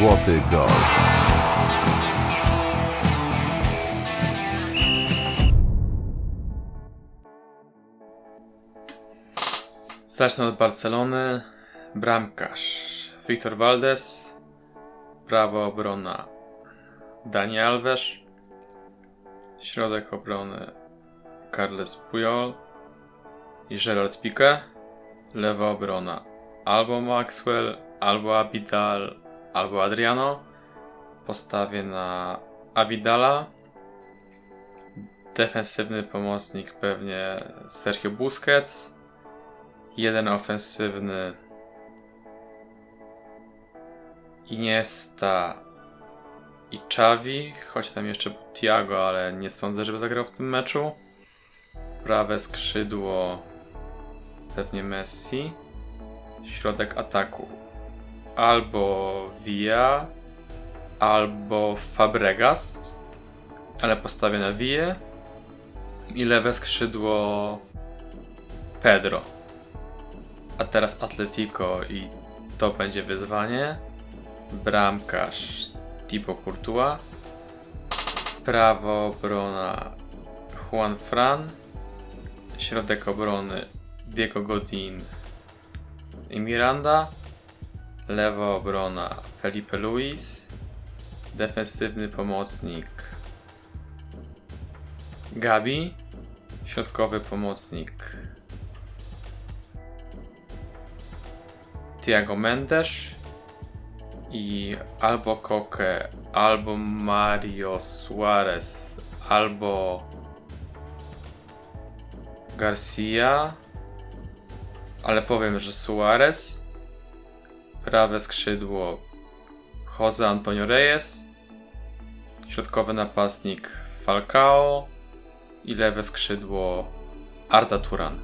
Złoty gol. Zacznę od Barcelony. Bramkarz Wiktor Valdes. Prawa obrona Dani Alves. Środek obrony Carles Puyol i Gerard Piqué. Lewa obrona albo Maxwell, albo Abidal, albo Adriano. Postawię na Abidala. Defensywny pomocnik pewnie Sergio Busquets jeden ofensywny Iniesta i Xavi, choć tam jeszcze był Thiago, ale nie sądzę, żeby zagrał w tym meczu. Prawe skrzydło pewnie Messi. Środek ataku albo Villa, albo Fabregas, ale postawię na Villa. I lewe skrzydło Pedro. A teraz Atletico i to będzie wyzwanie. Bramkarz Thibaut Courtois. Prawa obrona Juan Fran. Środek obrony Diego Godin i Miranda. Lewa obrona Felipe Luis. Defensywny pomocnik Gabi. Środkowy pomocnik Tiago Mendes i albo Koke, albo Mario Suarez, albo Garcia, ale powiem, że Suarez, prawe skrzydło Jose Antonio Reyes, środkowy napastnik Falcao i lewe skrzydło Arda Turan.